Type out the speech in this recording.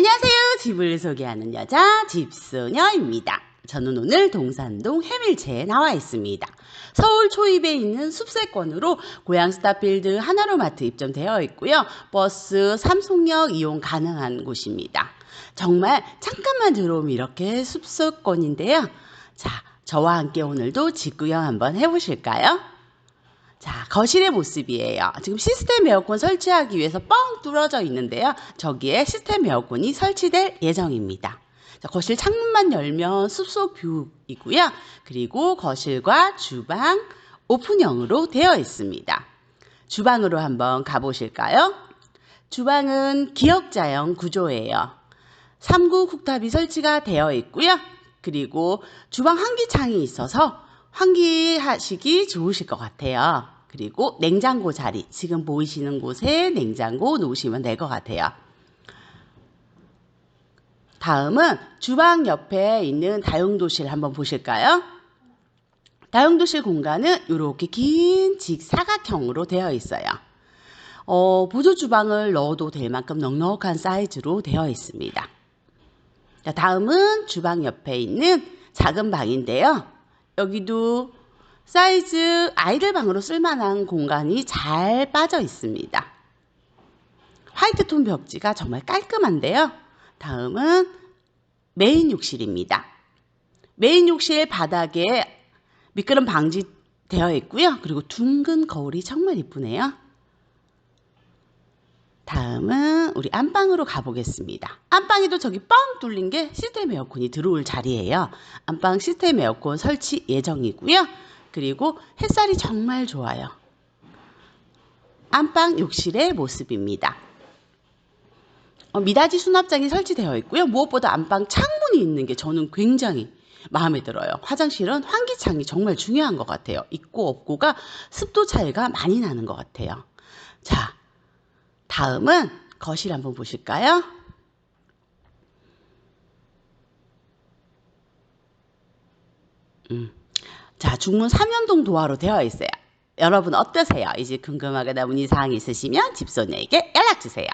안녕하세요. 집을 소개하는 여자 집소녀입니다. 저는 오늘 동산동 해밀체에 나와 있습니다. 서울 초입에 있는 숲세권으로 고양 스타필드 하나로마트 입점되어 있고요. 버스 삼송역 이용 가능한 곳입니다. 정말 잠깐만 들어오면 이렇게 숲세권인데요. 자, 저와 함께 오늘도 직구경 한번 해보실까요? 자, 거실의 모습이에요. 지금 시스템 에어컨 설치하기 위해서 뻥 뚫어져 있는데요. 저기에 시스템 에어컨이 설치될 예정입니다. 자, 거실 창문만 열면 숲속 뷰이고요. 그리고 거실과 주방 오픈형으로 되어 있습니다. 주방으로 한번 가보실까요? 주방은 기역자형 구조예요. 3구 쿡탑이 설치가 되어 있고요. 그리고 주방 환기창이 있어서 환기하시기 좋으실 것 같아요. 그리고 냉장고 자리, 지금 보이시는 곳에 냉장고 놓으시면 될 것 같아요. 다음은 주방 옆에 있는 다용도실 한번 보실까요? 다용도실 공간은 이렇게 긴 직사각형으로 되어 있어요. 어, 보조 주방을 넣어도 될 만큼 넉넉한 사이즈로 되어 있습니다. 자, 다음은 주방 옆에 있는 작은 방인데요. 여기도 사이즈 아이들 방으로 쓸만한 공간이 잘 빠져 있습니다. 화이트 톤 벽지가 정말 깔끔한데요. 다음은 메인 욕실입니다. 메인 욕실 바닥에 미끄럼 방지 되어 있고요. 그리고 둥근 거울이 정말 이쁘네요. 다음은 우리 안방으로 가보겠습니다. 안방에도 저기 뻥 뚫린 게 시스템 에어컨이 들어올 자리예요. 안방 시스템 에어컨 설치 예정이고요. 그리고 햇살이 정말 좋아요. 안방 욕실의 모습입니다. 어, 미닫이 수납장이 설치되어 있고요. 무엇보다 안방 창문이 있는 게 저는 굉장히 마음에 들어요. 화장실은 환기창이 정말 중요한 것 같아요. 있고 없고가 습도 차이가 많이 나는 것 같아요. 자, 다음은 거실 한번 보실까요? 음. 자, 중문 3연동 도화로 되어 있어요. 여러분 어떠세요? 이제 궁금하거나 문의 사항이 있으시면 집소녀에게 연락 주세요.